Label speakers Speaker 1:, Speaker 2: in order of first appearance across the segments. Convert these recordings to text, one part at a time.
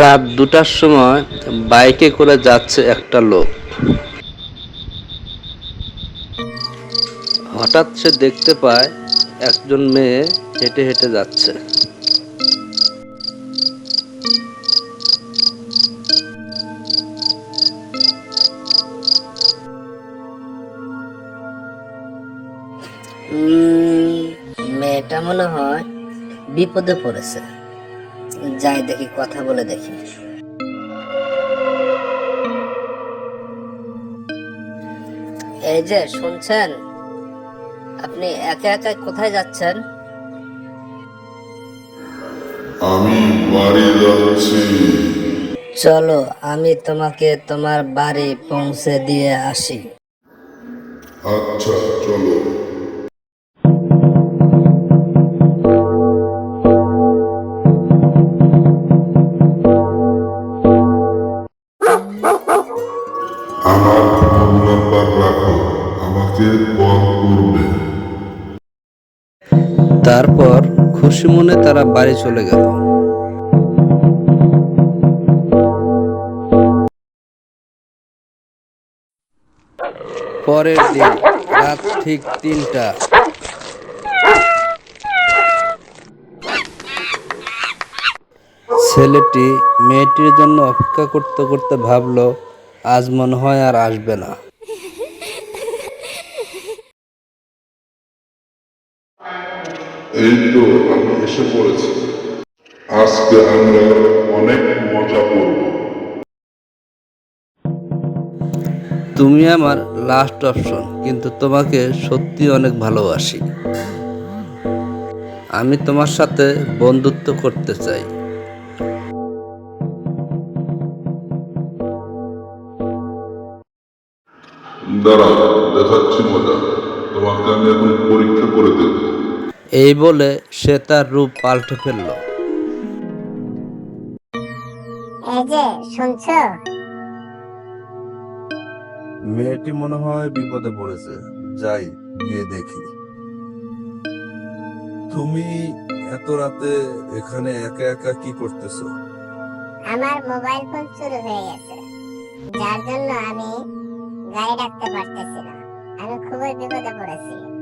Speaker 1: রাত দুটার সময় বাইকে করে যাচ্ছে একটা লোক। হঠাৎ সে দেখতে পায় একজন মেয়ে হেঁটে হেঁটে যাচ্ছে।
Speaker 2: মেয়েটা মনে হয় বিপদে পড়েছে। যাই দেখি, কথা বলে দেখি। এই যে, শুনছেন? আপনি একা একা কোথায় যাচ্ছেন?
Speaker 3: আমি বাড়ি যাচ্ছি।
Speaker 2: চলো আমি তোমাকে তোমার বাড়ি পৌঁছে দিয়ে আসি।
Speaker 3: আচ্ছা চলো। আমার ফোন নাম্বার রাখো আমাকে কল করবে।
Speaker 1: তারপর খুশি মনে তারা বাড়ি চলে গেল। পরের দিন রাত ঠিক তিনটা। ছেলেটি মেয়েটির জন্য অপেক্ষা করতে করতে ভাবলো, আজ মনে হয় আর আসবে না।
Speaker 3: এই তো আমি এসে পড়েছি আজকে আমরা অনেক মজা করব।
Speaker 1: তুমি আমার লাস্ট অপশন কিন্তু তোমাকে সত্যি অনেক ভালোবাসি। আমি তোমার সাথে বন্ধুত্ব করতে চাই।
Speaker 3: দাঁড়া দেখাচ্ছি মজা। তোমাকে আমি এখন পরীক্ষা করে দেব
Speaker 1: এই বলে সে তার রূপ পাল্টে ফেলল।
Speaker 4: এই যে শুনছো?
Speaker 5: মেয়েটি মনে হয় বিপদে পড়েছে। যাই গিয়ে দেখি। তুমি এত রাতে এখানে একা একা কি করতেছো?
Speaker 4: আমার মোবাইল ফোন চুরি হয়ে গেছে। যার জন্য আমি গাড়ি ডাকতে পারতেছি না। আমি খুবই বিপদে পড়েছি।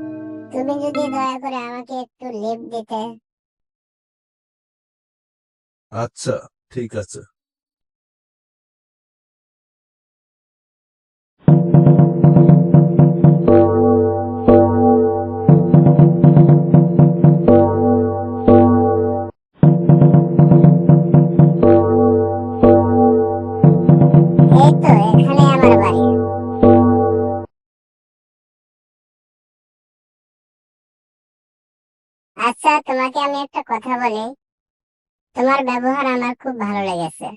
Speaker 4: তুমি যদি দয়া করে আমাকে একটু লেপ দিতে।
Speaker 5: আচ্ছা ঠিক আছে।
Speaker 4: আচ্ছা তোমাকে আমি একটা কথা বলি। তোমার ব্যবহার আমার খুব ভালো লেগেছে।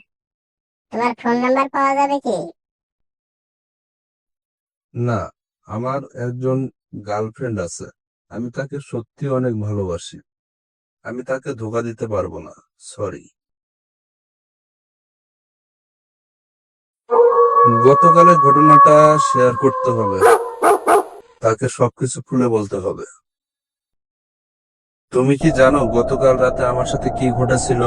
Speaker 4: তোমার ফোন নাম্বার পাওয়া যাবে কি?
Speaker 5: না, আমার একজন গার্লফ্রেন্ড আছে। আমি তাকে সত্যি অনেক ভালোবাসি। আমি তাকে ধোকা দিতে পারব না, সরি। গতকালের ঘটনাটা শেয়ার করতে হবে। তাকে সবকিছু খুলে বলতে হবে। তুমি কি জানো গতকাল রাতে আমার সাথে কি ঘটেছিল?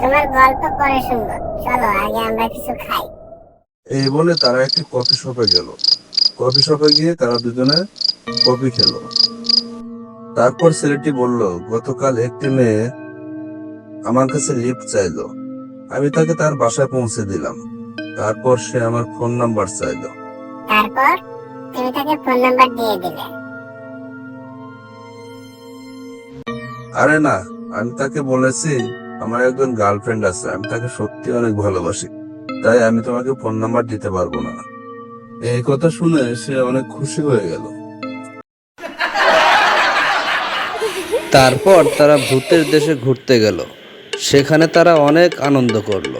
Speaker 4: তোমার গল্প পরে শুনব। চলো আগে আমরা কিছু খাই।
Speaker 5: এই বলে তারা একটি কফি শপে গেল। কফি শপে গিয়ে তারা দুজনে কফি খেলো। তারপর ছেলেটি বলল গতকাল একটি মেয়ে আমার কাছে লিফট চাইলো। আমি তাকে তার বাসায় পৌঁছে দিলাম। তারপর সে আমার ফোন নাম্বার চাইলো।
Speaker 4: তারপর তুমি তাকে ফোন নাম্বার দিয়ে দিলে।
Speaker 5: আরে না, আমি তাকে বলেছি, আমার একজন গার্লফ্রেন্ড আছে, আমি তাকে সত্যি অনেক ভালোবাসি। তাই আমি তোমাকে ফোন নাম্বার দিতে পারব না। এই কথা শুনে সে অনেক খুশি হয়ে গেল।
Speaker 1: তারপর তারা ভূতের দেশে ঘুরতে গেল। সেখানে তারা অনেক আনন্দ করল।